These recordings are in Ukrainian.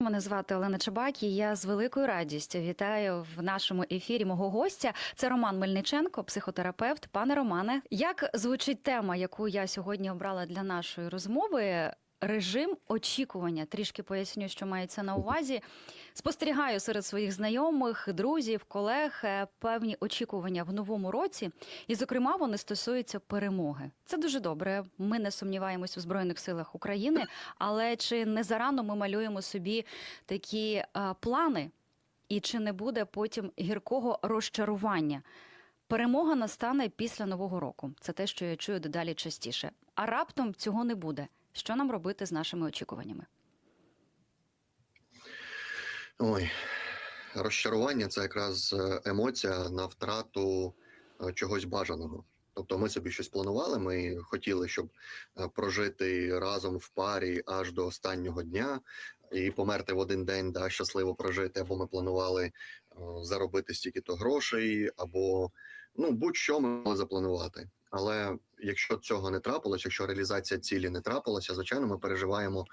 Мене звати Олена Чебак і я з великою радістю вітаю в нашому ефірі мого гостя. Це Роман Мельниченко, психотерапевт. Пане Романе, як звучить тема, яку я сьогодні обрала для нашої розмови? Режим очікування. Трішки поясню, що мається на увазі. Спостерігаю серед своїх знайомих, друзів, колег е, певні очікування в новому році, і, зокрема, вони стосуються перемоги. Це дуже добре. Ми не сумніваємось в збройних силах України, але чи не зарано ми малюємо собі такі е, плани, і чи не буде потім гіркого розчарування? Перемога настане після нового року. Це те, що я чую дедалі частіше. А раптом цього не буде. Що нам робити з нашими очікуваннями? Ой, розчарування це якраз е, емоція на втрату е, чогось бажаного. Тобто ми собі щось планували, ми хотіли, щоб е, прожити разом в парі аж до останнього дня і померти в один день, да, щасливо прожити, або ми планували заробити стільки-то грошей, або ну будь-що ми могли запланувати. Але якщо цього не трапилось, якщо реалізація цілі не трапилася, звичайно, ми переживаємо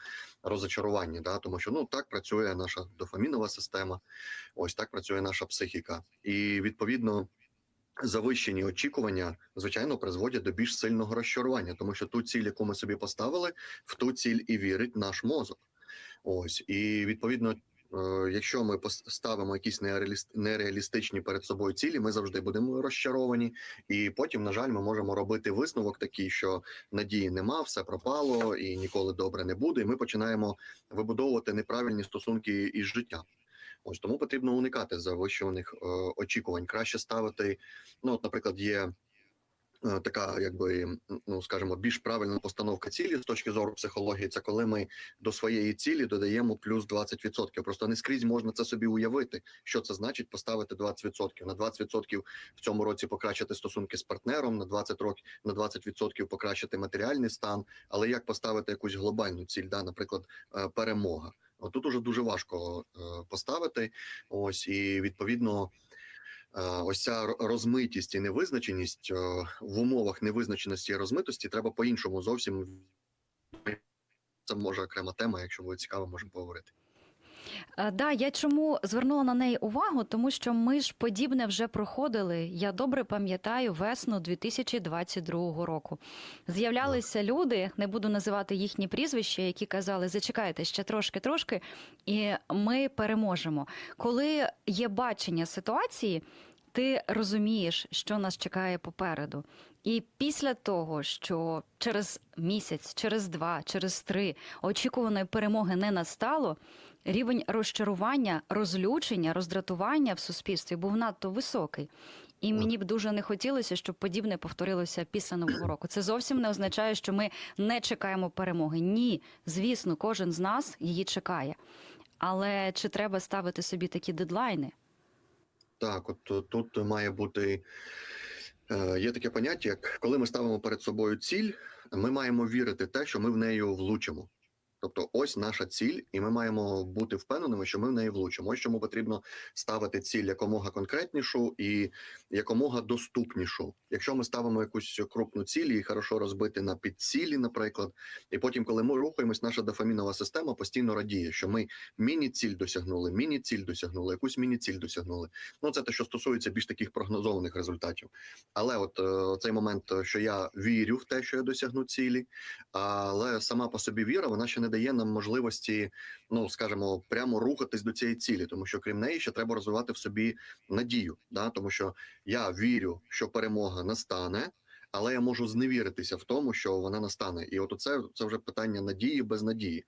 розочарування, да, тому що ну так працює наша дофамінова система, ось так працює наша психіка, і відповідно. Завищені очікування, звичайно, призводять до більш сильного розчарування, тому що ту ціль, яку ми собі поставили, в ту ціль і вірить наш мозок. Ось і відповідно, якщо ми поставимо якісь нереаліст- нереалістичні перед собою цілі, ми завжди будемо розчаровані. І потім, на жаль, ми можемо робити висновок такий, що надії нема, все пропало і ніколи добре не буде. І ми починаємо вибудовувати неправильні стосунки із життям. Ось тому потрібно уникати завищуваних е, очікувань. Краще ставити, ну, от, наприклад, є. Е, Така, якби ну скажімо, більш правильна постановка цілі з точки зору психології, це коли ми до своєї цілі додаємо плюс 20%. Просто не скрізь можна це собі уявити, що це значить поставити 20%. На 20% в цьому році покращити стосунки з партнером, на 20 років на 20% покращити матеріальний стан. Але як поставити якусь глобальну ціль, да, наприклад, е, перемога. Тут уже дуже важко е, поставити. Ось і відповідно. Ось ця розмитість і невизначеність в умовах невизначеності і розмитості треба по-іншому зовсім. Це може окрема тема, якщо буде цікаво, можемо поговорити. Е, Да, я чому звернула на неї увагу, тому що ми ж подібне вже проходили. Я добре пам'ятаю весну 2022 року. З'являлися люди, не буду називати їхні прізвища, які казали: зачекайте ще трошки, трошки, і ми переможемо. Коли є бачення ситуації. Ти розумієш, що нас чекає попереду. І після того, що через місяць, через два, через три очікуваної перемоги не настало, рівень розчарування, розлючення, роздратування в суспільстві був надто високий. І мені б дуже не хотілося, щоб подібне повторилося після нового року. Це зовсім не означає, що ми не чекаємо перемоги. Ні, звісно, кожен з нас її чекає. Але чи треба ставити собі такі дедлайни? Так, от тут має бути е, є таке поняття, як коли ми ставимо перед собою ціль, ми маємо вірити те, що ми в неї влучимо. Тобто, ось наша ціль, і ми маємо бути впевненими, що ми в неї влучимо. Ось чому потрібно ставити ціль якомога конкретнішу і якомога доступнішу. Якщо ми ставимо якусь крупну ціль і хорошо розбити на підцілі, наприклад, і потім, коли ми рухаємось, наша дофамінова система постійно радіє, що ми міні-ціль досягнули, міні-ціль досягнули, якусь міні-ціль досягнули. Ну це те, що стосується більш таких прогнозованих результатів. Але от е, цей момент, е, що я вірю в те, що я досягну цілі, але сама по собі віра, вона ще не дає нам можливості, ну скажімо, прямо рухатись до цієї цілі, тому що крім неї ще треба розвивати в собі надію. Да? Тому що я вірю, що перемога настане. Але я можу зневіритися в тому, що вона настане, і от це, це вже питання надії без надії.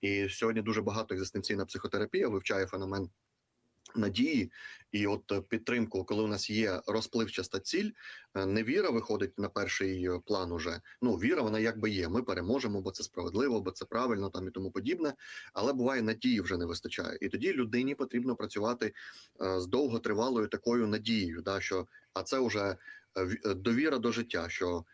І сьогодні дуже багато екзистенційна психотерапія вивчає феномен надії, і от е, підтримку, коли у нас є розпливчаста ціль, е, невіра виходить на перший е, план. Уже ну віра, вона якби є. Ми переможемо, бо це справедливо, бо це правильно, там і тому подібне. Але буває надії вже не вистачає, і тоді людині потрібно працювати з довготривалою такою надією. Да, що а це вже довіра до життя. що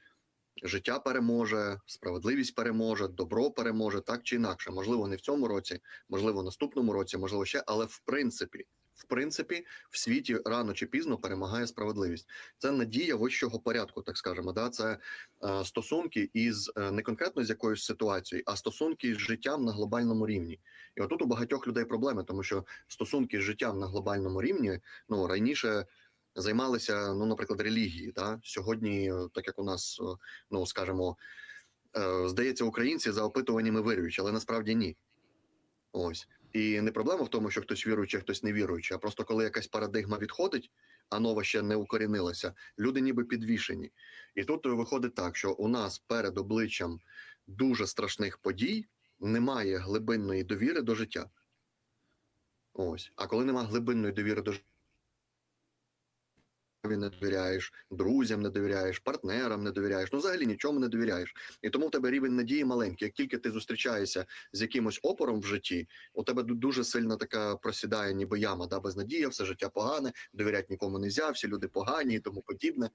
Життя переможе, справедливість переможе, добро переможе, так чи інакше. Можливо, не в цьому році, можливо, в наступному році, можливо, ще, але в принципі, в принципі в світі рано чи пізно перемагає справедливість. Це надія вищого порядку, так скажемо. Да? Це е, стосунки із е, не конкретно з якоюсь ситуацією, а стосунки з життям на глобальному рівні. І отут у багатьох людей проблеми, тому що стосунки з життям на глобальному рівні ну раніше займалися, ну, наприклад, релігії. Да? Сьогодні, е, так як у нас, е, ну скажімо, е, здається, українці за опитуваннями віруючі, але насправді ні. Ось. І не проблема в тому, що хтось віруючий, а хтось не віруючий, а просто коли якась парадигма відходить, а нова ще не укорінилася, люди ніби підвішені. І тут виходить так, що у нас перед обличчям дуже страшних подій немає глибинної довіри до життя. Ось. А коли немає глибинної довіри до не довіряєш, друзям не довіряєш, партнерам не довіряєш, ну взагалі нічому не довіряєш. І тому в тебе рівень надії маленький. Як тільки ти зустрічаєшся з якимось опором в житті, у тебе дуже сильно така просідає, ніби яма, да, безнадія, все життя погане, довіряти нікому не можна, всі люди погані і тому подібне.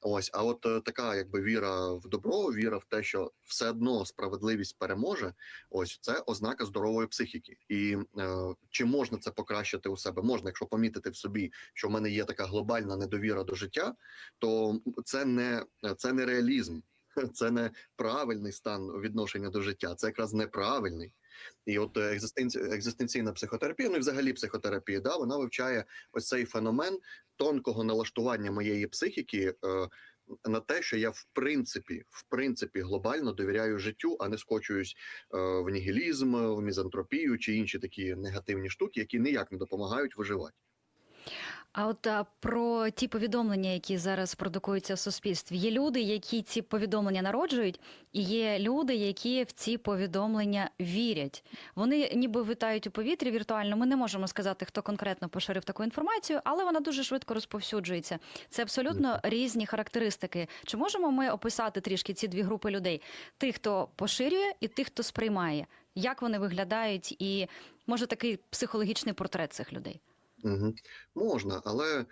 Ось, а от е, така, якби віра в добро, віра в те, що все одно справедливість переможе. Ось це ознака здорової психіки. І е, чи можна це покращити у себе? Можна, якщо помітити в собі, що в мене є така глобальна недовіра до життя, то це не це не реалізм, це не правильний стан відношення до життя, це якраз неправильний. І от екзистенці... екзистенційна психотерапія, ну і взагалі психотерапія, да, вона вивчає ось цей феномен тонкого налаштування моєї психіки е, на те, що я в принципі, в принципі, глобально довіряю життю, а не скочуюсь е, в нігілізм, в мізантропію чи інші такі негативні штуки, які ніяк не допомагають виживати. А от а, про ті повідомлення, які зараз продукуються в суспільстві, є люди, які ці повідомлення народжують, і є люди, які в ці повідомлення вірять. Вони ніби витають у повітрі віртуально. Ми не можемо сказати, хто конкретно поширив таку інформацію, але вона дуже швидко розповсюджується. Це абсолютно різні характеристики. Чи можемо ми описати трішки ці дві групи людей: тих, хто поширює, і тих, хто сприймає? Як вони виглядають, і може такий психологічний портрет цих людей? Угу. Можна, але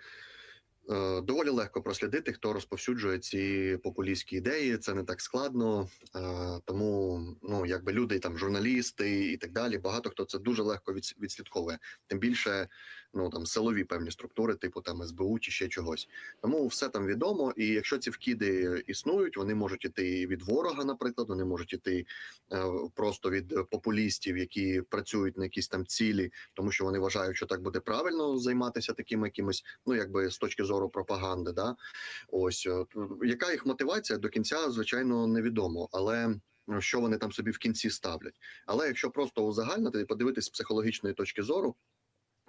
е, доволі легко прослідити, хто розповсюджує ці популістські ідеї. Це не так складно. Е, тому ну, якби люди, там, журналісти і так далі, багато хто це дуже легко відслідковує. Тим більше ну там силові певні структури, типу там СБУ чи ще чогось. Тому все там відомо. І якщо ці вкиди існують, вони можуть іти від ворога, наприклад, вони можуть іти е, просто від популістів, які працюють на якісь там цілі, тому що вони вважають, що так буде правильно займатися такими якимось, ну якби з точки зору пропаганди. Да? Ось е, яка їх мотивація до кінця, звичайно, невідомо, але. ну, Що вони там собі в кінці ставлять, але якщо просто узагальнити і подивитись з психологічної точки зору,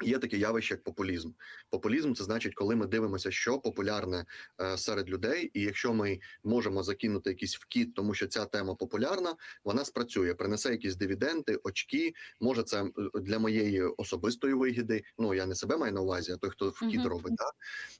Є таке явище, як популізм. Популізм це значить, коли ми дивимося, що популярне е, серед людей, і якщо ми можемо закинути якийсь вкид, тому що ця тема популярна, вона спрацює, принесе якісь дивіденди, очки. Може, це е, для моєї особистої вигіди. Ну я не себе маю на увазі, а той, хто вкид Мгм. робить. Да?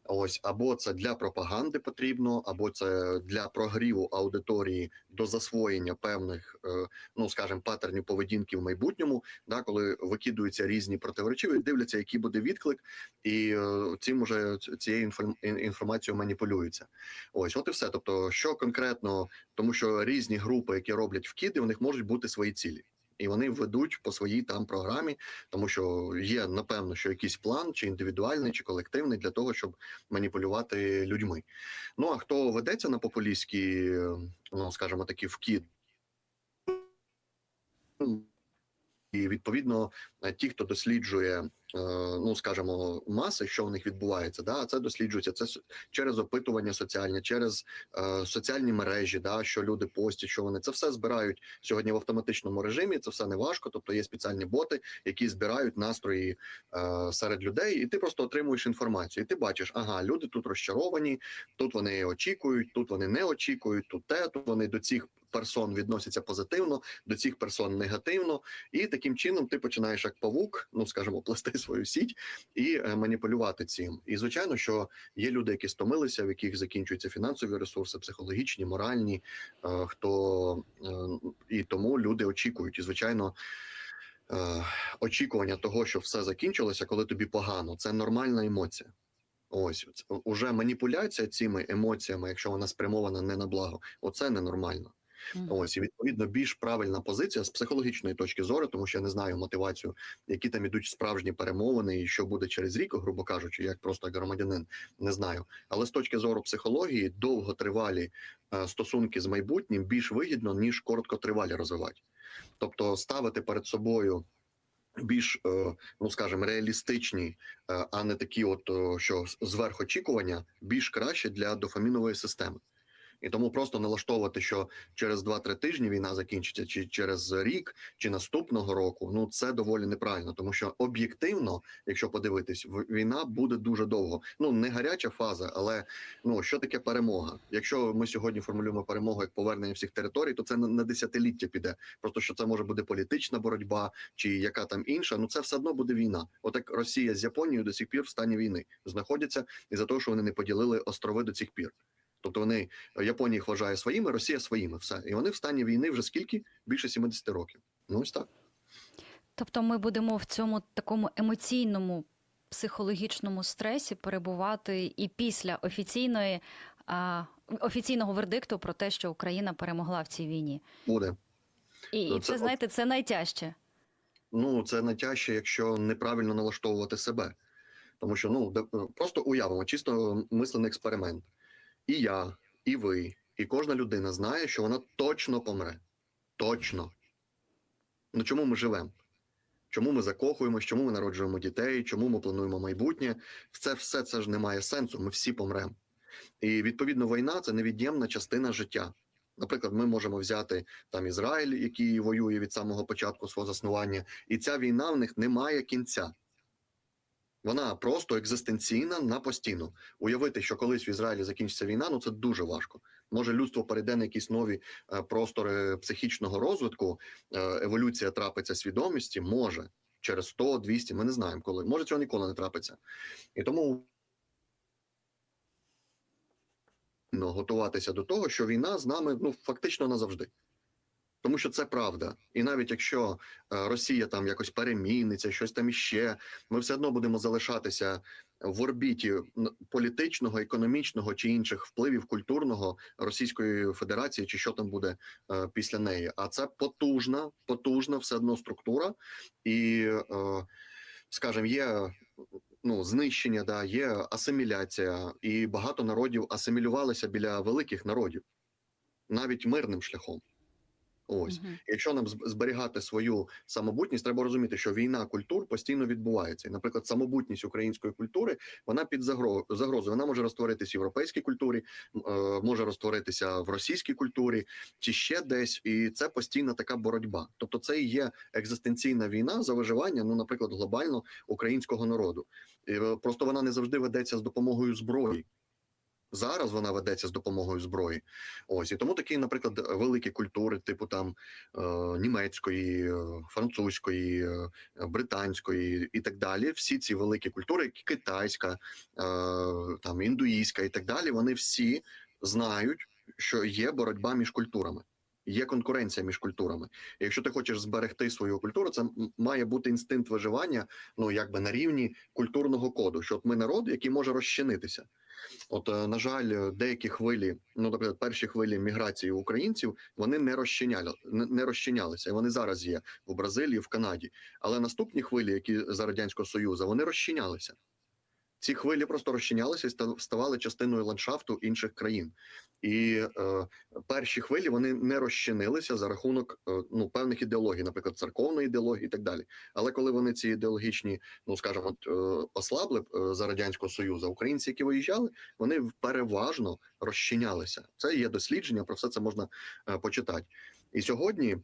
Ось або це для пропаганди потрібно, або це для прогріву аудиторії до засвоєння певних, е, ну скажімо, паттернів поведінки в майбутньому, да, коли викидуються різні противоречиві, дивляться, який буде відклик, і е, цим уже цією інформ- ін- інформацією маніпулюються. Ось, от і все. Тобто, що конкретно, тому що різні групи, які роблять вкиди, у них можуть бути свої цілі. І вони ведуть по своїй там програмі, тому що є напевно, що якийсь план, чи індивідуальний, чи колективний для того, щоб маніпулювати людьми. Ну а хто ведеться на популістські, е, ну скажімо, такі вкид, і відповідно ті, хто досліджує, ну скажімо, маси, що в них відбувається, да, це досліджується це через опитування соціальні, через е, соціальні мережі, да, що люди постять, що вони це все збирають сьогодні в автоматичному режимі. Це все не важко. Тобто є спеціальні боти, які збирають настрої е, серед людей, і ти просто отримуєш інформацію. І ти бачиш, ага, люди тут розчаровані, тут вони очікують, тут вони не очікують, тут те, тут вони до цих персон відносяться позитивно, до цих персон негативно. І таким чином ти починаєш як павук, ну скажімо, плести свою сіть і е, маніпулювати цим. І звичайно, що є люди, які стомилися, в яких закінчуються фінансові ресурси, психологічні, моральні, е, хто е, і тому люди очікують. І звичайно. Очікування того, що все закінчилося, коли тобі погано, це нормальна емоція. Ось уже маніпуляція цими емоціями, якщо вона спрямована не на благо, оце ненормально. Ось і відповідно більш правильна позиція з психологічної точки зору, тому що я не знаю мотивацію, які там ідуть справжні перемовини, і що буде через рік, грубо кажучи, як просто громадянин, не знаю. Але з точки зору психології, довготривалі е, стосунки з майбутнім більш вигідно ніж короткотривалі розвивати. Тобто ставити перед собою. Більш, е, ну скажімо, реалістичні, е, а не такі, от що зверхочікування, більш краще для дофамінової системи. І тому просто налаштовувати, що через 2-3 тижні війна закінчиться, чи через рік, чи наступного року. Ну це доволі неправильно, тому що об'єктивно, якщо подивитись, війна буде дуже довго. Ну не гаряча фаза, але ну що таке перемога? Якщо ми сьогодні формулюємо перемогу як повернення всіх територій, то це на, десятиліття піде. Просто що це може бути політична боротьба, чи яка там інша. Ну це все одно буде війна. Отак Росія з Японією до сих пір в стані війни знаходяться із за того, що вони не поділили острови до цих пір. Тобто вони Японія їх вважає своїми, Росія своїми. Все. І вони в стані війни вже скільки? Більше 70 років. Ну ось так. Тобто ми будемо в цьому такому емоційному психологічному стресі перебувати і після офіційної а, офіційного вердикту про те, що Україна перемогла в цій війні. Буде. І, Ну, і це це знаєте, це найтяжче. Ну це найтяжче, якщо неправильно налаштовувати себе. Тому що ну просто уявимо, чисто мислений експеримент. І я, і ви, і кожна людина знає, що вона точно помре. Точно. Ну чому ми живемо? Чому ми закохуємось, чому ми народжуємо дітей, чому ми плануємо майбутнє? Це все це ж не має сенсу. Ми всі помремо. І відповідно війна це невід'ємна частина життя. Наприклад, ми можемо взяти там Ізраїль, який воює від самого початку свого заснування, і ця війна в них не має кінця. Вона просто екзистенційна на постійно. Уявити, що колись в Ізраїлі закінчиться війна, ну це дуже важко. Може, людство перейде на якісь нові е, простори психічного розвитку, е, еволюція трапиться свідомості, може через 100, 200, ми не знаємо коли. Може, цього ніколи не трапиться. І тому готуватися до того, що війна з нами ну фактично назавжди. Тому що це правда, і навіть якщо е, Росія там якось переміниться, щось там іще, ми все одно будемо залишатися в орбіті політичного, економічного чи інших впливів культурного Російської Федерації, чи що там буде е, після неї. А це потужна, потужна все одно структура, і е, скажімо, є ну знищення, да є асиміляція, і багато народів асимілювалися біля великих народів, навіть мирним шляхом. Ось. Мгм. Якщо нам зберігати свою самобутність, треба розуміти, що війна культур постійно відбувається. І, наприклад, самобутність української культури вона під загро- загрозою. Вона може розтворитися в європейській культурі, е, може розтворитися в російській культурі чи ще десь. І це постійна така боротьба. Тобто, це і є екзистенційна війна за виживання, ну, наприклад, глобально українського народу. І, е, просто вона не завжди ведеться з допомогою зброї. Зараз вона ведеться з допомогою зброї. Ось і тому такі, наприклад, великі культури, типу там е, німецької, е, французької, е, британської і так далі. Всі ці великі культури, китайська, е, там індуїська і так далі. Вони всі знають, що є боротьба між культурами. Є конкуренція між культурами. Якщо ти хочеш зберегти свою культуру, це має бути інстинкт виживання, ну якби на рівні культурного коду. Що от ми народ, який може розчинитися. От, е, на жаль, деякі хвилі, ну наприклад, перші хвилі міграції українців, вони не розчиняли, не розчинялися. І вони зараз є в Бразилії, в Канаді. Але наступні хвилі, які за радянського союзу, вони розчинялися. Ці хвилі просто розчинялися і ста- ставали частиною ландшафту інших країн. І е, перші хвилі вони не розчинилися за рахунок е, ну певних ідеологій, наприклад, церковної ідеології і так далі. Але коли вони ці ідеологічні, ну скажімо, е, ослабли е, за радянського союзу, українці, які виїжджали, вони переважно розчинялися. Це є дослідження, про все це можна е, почитати. І сьогодні.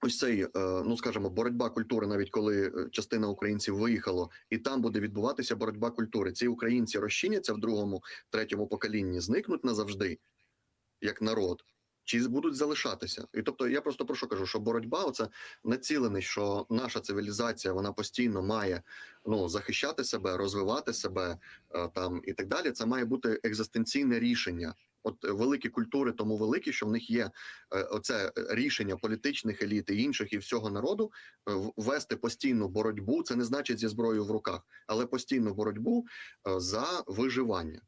Ось цей, е, ну скажімо, боротьба культури, навіть коли е, частина українців виїхало, і там буде відбуватися боротьба культури. Ці українці розчиняться в другому, третьому поколінні, зникнуть назавжди, як народ, чи будуть залишатися. І тобто, я просто про що кажу, що боротьба, оце націленість, що наша цивілізація вона постійно має ну захищати себе, розвивати себе е, там і так далі. Це має бути екзистенційне рішення. От е, великі культури, тому великі, що в них є е, оце рішення політичних еліт і інших і всього народу е, в- вести постійну боротьбу. Це не значить зі зброєю в руках, але постійну боротьбу е, за виживання.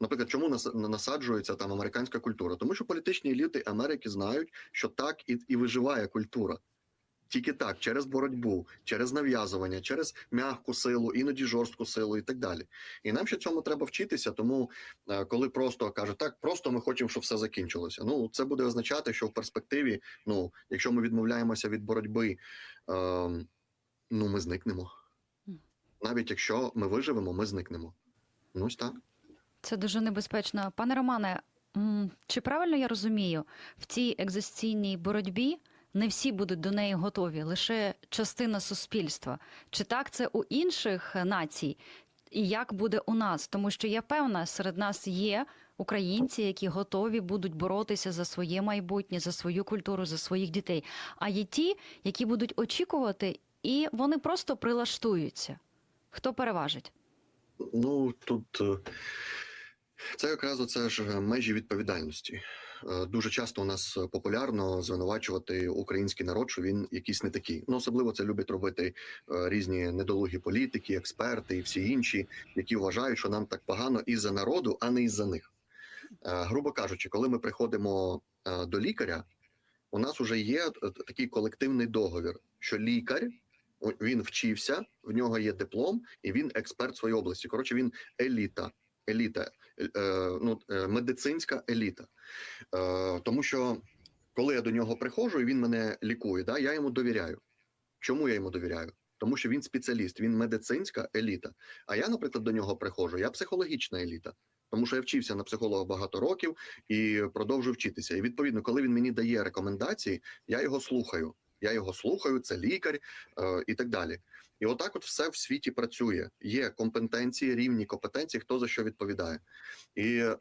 Наприклад, чому нас- насаджується там американська культура? Тому що політичні еліти Америки знають, що так і, і виживає культура. Тільки так, через боротьбу, через нав'язування, через м'яку силу, іноді жорстку силу і так далі. І нам ще цьому треба вчитися. Тому е, коли просто кажуть, так просто ми хочемо, щоб все закінчилося. Ну це буде означати, що в перспективі, ну якщо ми відмовляємося від боротьби, е, ну ми зникнемо. Навіть якщо ми виживемо, ми зникнемо. Ну ось так. Це дуже небезпечно. Пане Романе, чи правильно я розумію, в цій екзистенційній боротьбі не всі будуть до неї готові, лише частина суспільства. Чи так це у інших націй? І як буде у нас? Тому що я певна, серед нас є українці, які готові будуть боротися за своє майбутнє, за свою культуру, за своїх дітей. А є ті, які будуть очікувати, і вони просто прилаштуються. Хто переважить? Ну тут е, це якраз оце ж межі відповідальності. Е, Дуже часто у нас популярно звинувачувати український народ, що він якийсь не такий. Ну особливо це люблять робити е, різні недолугі політики, експерти і всі інші, які вважають, що нам так погано із-за народу, а не із-за них. Е, Грубо кажучи, коли ми приходимо до лікаря, у нас вже є такий колективний договір, що лікар він вчився, в нього є диплом, і він експерт своєї області. Коротше, він еліта, еліта, е, е, ну, е, медицинська еліта. Тому що коли я до нього приходжу і він мене лікує, да, я йому довіряю. Чому я йому довіряю? Тому що він спеціаліст, він медицинська еліта. А я, наприклад, до нього приходжу, я психологічна еліта. Тому що я вчився на психолога багато років і продовжую вчитися. І відповідно, коли він мені дає рекомендації, я його слухаю. Я його слухаю, це лікар е, і так далі. І отак, от все в світі працює. Є компетенції, рівні компетенції, хто за що відповідає. І е,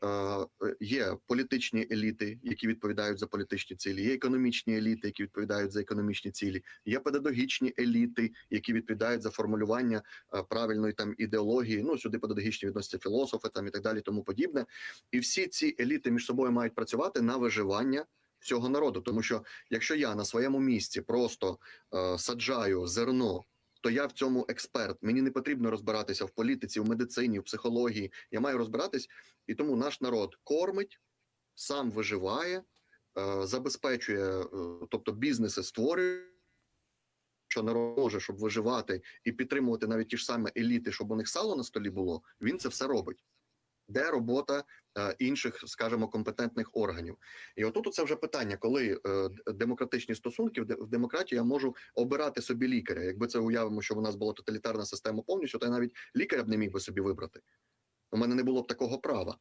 є політичні еліти, які відповідають за політичні цілі, є економічні еліти, які відповідають за економічні цілі, є педагогічні еліти, які відповідають за формулювання е, правильної там ідеології. Ну сюди педагогічні відносяться філософи там і так далі, тому подібне. І всі ці еліти між собою мають працювати на виживання. Всього народу, тому що якщо я на своєму місці просто е, саджаю зерно то я в цьому експерт. Мені не потрібно розбиратися в політиці, в медицині, в психології. Я маю розбиратись, і тому наш народ кормить, сам виживає, е, забезпечує, е, тобто бізнеси створює. Що народ може, щоб виживати і підтримувати навіть ті ж самі еліти, щоб у них сало на столі було, він це все робить. Де робота е, інших, скажімо, компетентних органів? І отут це вже питання, коли е, демократичні стосунки в в демократії я можу обирати собі лікаря. Якби це уявимо, що у нас була тоталітарна система повністю, то я навіть лікаря б не міг би собі вибрати. У мене не було б такого права.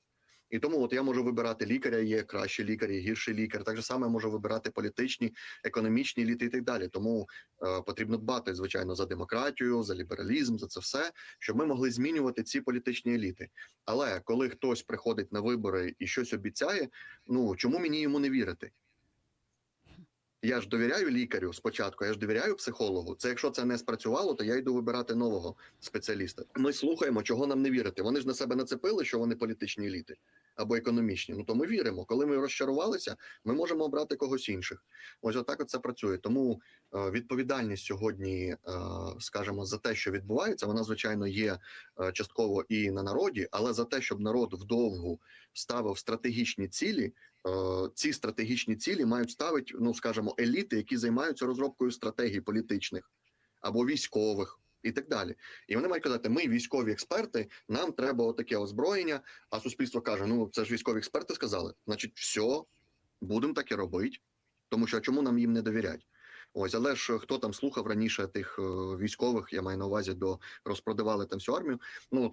І тому от я можу вибирати лікаря, є кращий лікар, є гірший лікар. Так же саме можу вибирати політичні, економічні еліти і так далі. Тому е, потрібно дбати, звичайно, за демократію, за лібералізм, за це все, щоб ми могли змінювати ці політичні еліти. Але коли хтось приходить на вибори і щось обіцяє, ну чому мені йому не вірити? Я ж довіряю лікарю спочатку, я ж довіряю психологу. Це якщо це не спрацювало, то я йду вибирати нового спеціаліста. Ми слухаємо, чого нам не вірити. Вони ж на себе нацепили, що вони політичні еліти або економічні. Ну то ми віримо. Коли ми розчарувалися, ми можемо обрати когось інших. Ось отак от це працює. Тому е, відповідальність сьогодні, е, скажімо, за те, що відбувається, вона звичайно є е, частково і на народі, але за те, щоб народ вдовгу ставив стратегічні цілі. Ці стратегічні цілі мають ставити, ну скажімо, еліти, які займаються розробкою стратегій політичних або військових і так далі. І вони мають казати: ми військові експерти, нам треба отаке озброєння. А суспільство каже: ну це ж військові експерти сказали, значить, все, будемо таке робити. Тому що чому нам їм не довірять? Ось, але ж хто там слухав раніше тих е, військових, я маю на увазі, до розпродавали там всю армію. Ну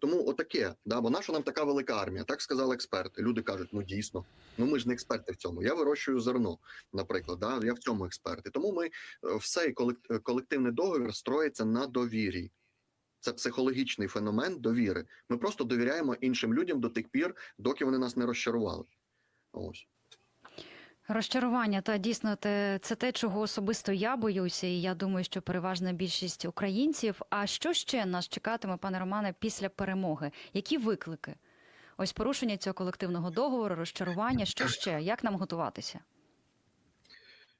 тому отаке, да, бо наша нам така велика армія, так сказали експерти. Люди кажуть, ну дійсно, ну ми ж не експерти в цьому. Я вирощую зерно, наприклад, да, я в цьому експерт. І тому ми е, все е, колективний договір строїться на довірі. Це психологічний феномен довіри. Ми просто довіряємо іншим людям до тих пір, доки вони нас не розчарували. Ось. Розчарування та дійсно те це те, чого особисто я боюся, і я думаю, що переважна більшість українців. А що ще нас чекатиме, пане Романе, після перемоги? Які виклики? Ось порушення цього колективного договору, розчарування. Що ще? Як нам готуватися?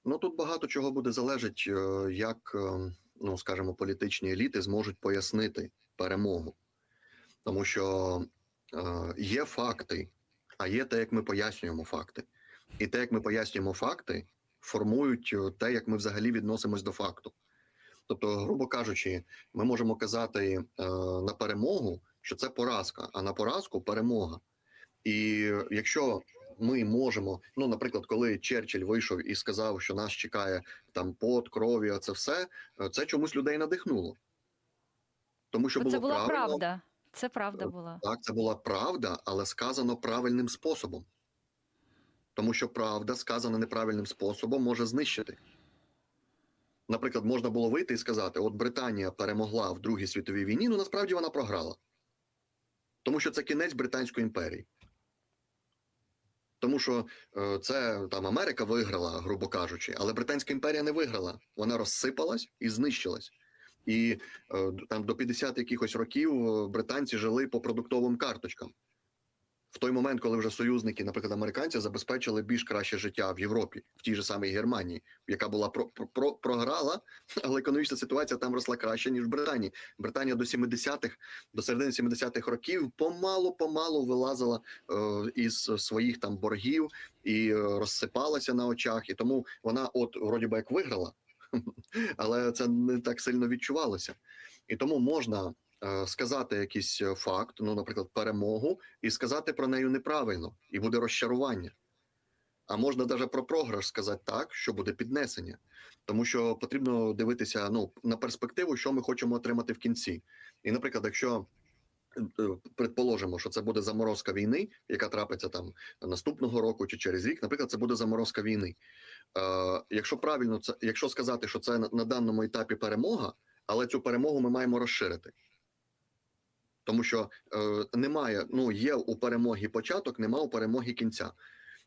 Ну тут багато чого буде залежить, е, як, е, ну скажімо, політичні еліти зможуть пояснити перемогу. Тому що е, є факти, а є те, як ми пояснюємо факти. І те, як ми пояснюємо факти, формують е, те, як ми взагалі відносимось до факту. Тобто, грубо кажучи, ми можемо казати е, на перемогу, що це поразка, а на поразку перемога. І якщо ми можемо, ну, наприклад, коли Черчилль вийшов і сказав, що нас чекає там пот, крові, а це все, е, це чомусь людей надихнуло. Тому що Бо було це була правильно, правда. Це правда була. так, це була правда, але сказано правильним способом. Тому що правда, сказана неправильним способом, може знищити. Наприклад, можна було вийти і сказати: от Британія перемогла в Другій світовій війні, ну насправді вона програла. Тому що це кінець Британської імперії. Тому що е, це там Америка виграла, грубо кажучи, але Британська імперія не виграла. Вона розсипалась і знищилась. І е, там до 50 якихось років е, британці жили по продуктовим карточкам. В той момент, коли вже союзники, наприклад, американці, забезпечили більш краще життя в Європі, в тій же самій Германії, яка була про, про, про програла, але економічна ситуація там росла краще ніж в Британії. Британія до 70-х, до середини 70-х років помалу помалу вилазила е, із своїх там боргів і е, розсипалася на очах. І тому вона, от вроді би як виграла, але це не так сильно відчувалося. І тому можна сказати якийсь е, факт, ну, наприклад, перемогу, і сказати про неї неправильно, і буде розчарування. А можна навіть про програш сказати так, що буде піднесення, тому що потрібно дивитися ну, на перспективу, що ми хочемо отримати в кінці. І, наприклад, якщо е, предположимо, що це буде заморозка війни, яка трапиться там наступного року чи через рік, наприклад, це буде заморозка війни. Е, якщо правильно це, якщо сказати, що це на, на даному етапі перемога, але цю перемогу ми маємо розширити. Тому що е, немає, ну є у перемоги початок, немає у перемоги кінця.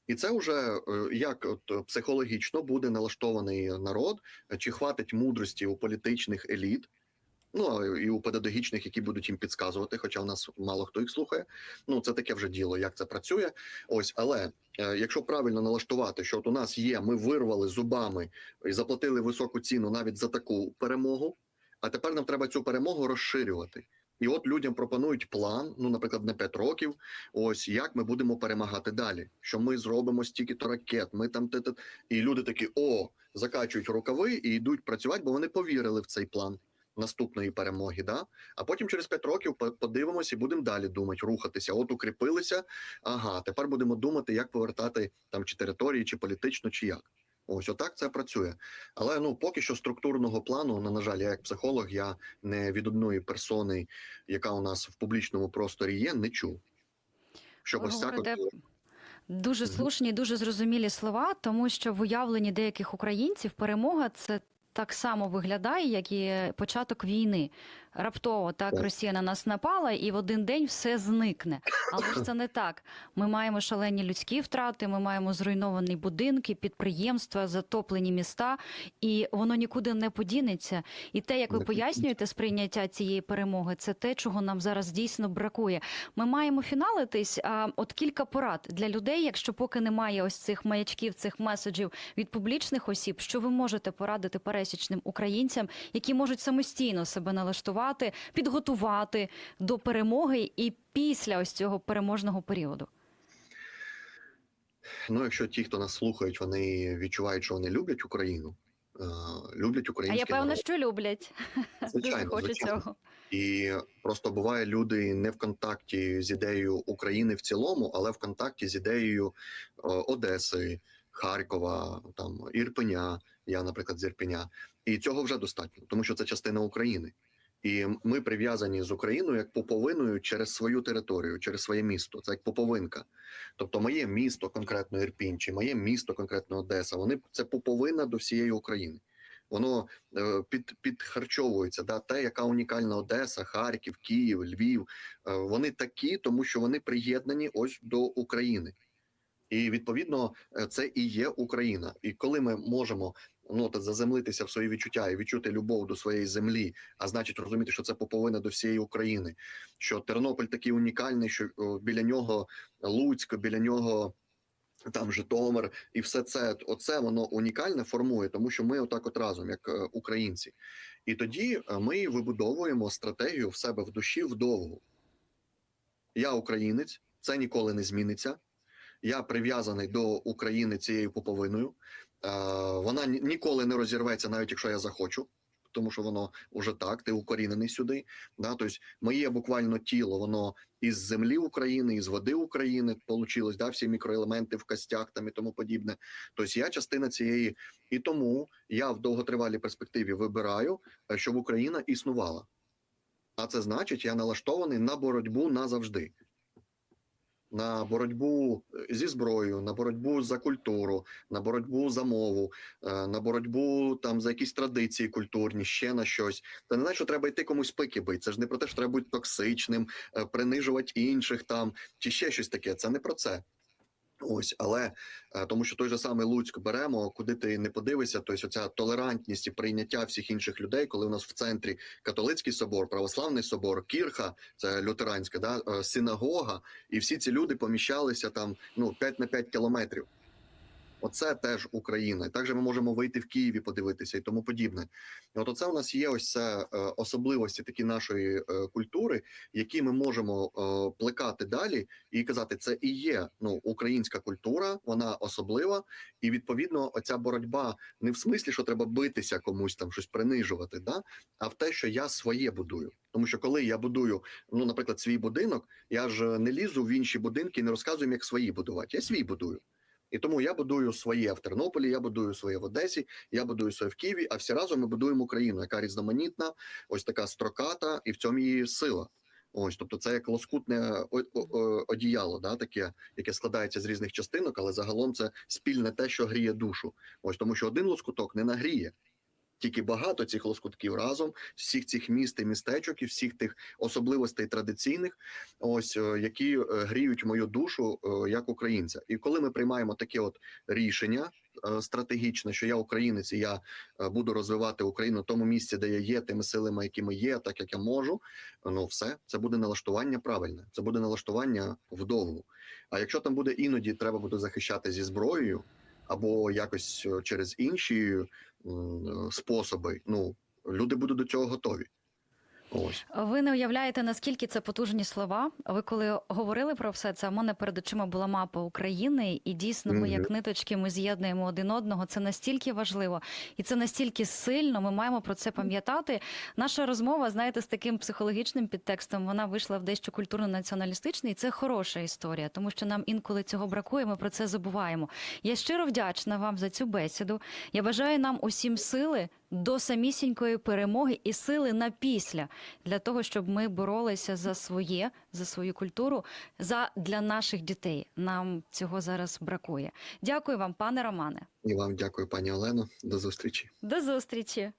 І це вже е, як от, е, психологічно буде налаштований народ, чи хватить мудрості у політичних еліт, ну і у педагогічних, які будуть їм підказувати, хоча в нас мало хто їх слухає. Ну це таке вже діло, як це працює. Ось, але е, якщо правильно налаштувати, що от у нас є, ми вирвали зубами і заплатили високу ціну навіть за таку перемогу. А тепер нам треба цю перемогу розширювати. І от людям пропонують план, ну, наприклад, на 5 років. Ось як ми будемо перемагати далі. Що ми зробимо стільки-то ракет, ми там те, і люди такі: о, закачують рукави і йдуть працювати, бо вони повірили в цей план наступної перемоги. Да? А потім через 5 років подивимося і будемо далі думати, рухатися. От укріпилися. Ага, тепер будемо думати, як повертати там чи території, чи політично, чи як. Ось отак це працює. Але ну поки що структурного плану, на, на жаль, я як психолог, я не від одної персони, яка у нас в публічному просторі є, не чув. Щоб ось так от, Дуже слушні дуже зрозумілі слова, тому що в уявленні деяких українців перемога це так само виглядає, як і початок війни. Раптово так. Росія на нас напала, і в один день все зникне. Але ж це не так. Ми маємо шалені людські втрати, ми маємо зруйновані будинки, підприємства, затоплені міста, і воно нікуди не подінеться. І те, як ви пояснюєте сприйняття цієї перемоги, це те, чого нам зараз дійсно бракує. Ми маємо фіналитись. А от кілька порад для людей, якщо поки немає ось цих маячків, цих меседжів від публічних осіб, що ви можете порадити пересічним українцям, які можуть самостійно себе налаштувати, підготувати до перемоги і після ось цього переможного періоду. ну, якщо ті, хто нас слухають, вони відчувають, що вони люблять Україну, е, люблять А я певна, народ. що люблять. Дуже Звичайно, хочу звичайно. цього. І просто буває люди не в контакті з ідеєю України в цілому, але в контакті з ідеєю е, Одеси, Харкова, там Ірпеня. Я, наприклад, з Ірпеня. І цього вже достатньо, тому що це частина України. І ми прив'язані з Україною як пуповиною через свою територію, через своє місто. Це як пуповинка. Тобто, моє місто, конкретно Ірпінь, чи моє місто, конкретно Одеса, вони це пуповина до всієї України. Воно е, під, підхарчовується. Да, те, яка унікальна Одеса, Харків, Київ, Львів. Е, вони такі, тому що вони приєднані ось до України. І відповідно е, це і є Україна. І коли ми можемо ну от заземлитися в свої відчуття і відчути любов до своєї землі, а значить розуміти, що це поповина до всієї України, що Тернопіль такий унікальний, що о, біля нього Луцьк, біля нього. Там Житомир і все це, оце воно унікальне формує, тому що ми отак от разом, як е, українці, і тоді е, ми вибудовуємо стратегію в себе в душі вдовгу. Я українець, це ніколи не зміниться. Я прив'язаний до України цією пуповиною. Е, вона ніколи не розірветься, навіть якщо я захочу, тому що воно вже так, ти укорінений сюди. Да? Тобто, моє буквально тіло, воно із землі України, із води України получилось, да, всі мікроелементи в костях там і тому подібне. Тобто я частина цієї, і тому я в довготривалій перспективі вибираю, е, щоб Україна існувала. А це значить, я налаштований на боротьбу назавжди. На боротьбу е, зі зброєю, на боротьбу за культуру, на боротьбу за мову, е, на боротьбу там за якісь традиції культурні, ще на щось. Це не значить, що треба йти комусь пики бити. Це ж не про те, що треба бути токсичним, е, принижувати інших там чи ще щось таке. Це не про це. Ось, але е, тому, що той же самий Луцьк беремо, куди ти не подивишся, тобто оця толерантність і прийняття всіх інших людей, коли у нас в центрі католицький собор, православний собор, кірха, це лютеранська, да, е, синагога, і всі ці люди поміщалися там ну 5 на 5 кілометрів. Оце теж Україна. Також ми можемо вийти в Києві, подивитися і тому подібне. І от оце у нас є ось це е, особливості такі нашої е, культури, які ми можемо е, плекати далі і казати, це і є ну українська культура, вона особлива, і відповідно оця боротьба не в смислі, що треба битися комусь там щось принижувати, да а в те, що я своє будую. Тому що коли я будую, ну наприклад, свій будинок, я ж не лізу в інші будинки і не розказую, як свої будувати. Я свій будую. І тому я будую своє в Тернополі, я будую своє в Одесі, я будую своє в Києві, а всі разом ми будуємо Україну, яка різноманітна, ось така строката, і в цьому її сила. Ось, тобто, це як лоскутне одіяло, да, таке, яке складається з різних частинок, але загалом це спільне те, що гріє душу. Ось тому, що один лоскуток не нагріє. Тільки багато цих лоскутків разом, всіх цих міст і містечок і всіх тих особливостей традиційних, ось е, які е, гріють мою душу е, як українця. І коли ми приймаємо таке от рішення стратегічне, що я українець, і я буду розвивати Україну в тому місці, де я є, тими силами, якими є, так як я можу. Ну, все це буде налаштування правильне. Це буде налаштування вдовгу. А якщо там буде іноді, треба буде захищати зі зброєю або якось е, через інші е, способи. Ну люди будуть до цього готові. Ось Ви не уявляєте, наскільки це потужні слова. Ви коли говорили про все це, у мене перед очима була мапа України, і дійсно, ми Мгм. як ниточки, ми з'єднуємо один одного. Це настільки важливо, і це настільки сильно. Ми маємо про це пам'ятати. Наша розмова, знаєте, з таким психологічним підтекстом, вона вийшла в дещо культурно-націоналістичний. І це хороша історія, тому що нам інколи цього бракує. Ми про це забуваємо. Я щиро вдячна вам за цю бесіду. Я бажаю нам усім сили до самісінької перемоги і сили на після для того, щоб ми боролися за своє, за свою культуру, за для наших дітей. Нам цього зараз бракує. Дякую вам, пане Романе. і вам дякую, пані Олено. До зустрічі. До зустрічі.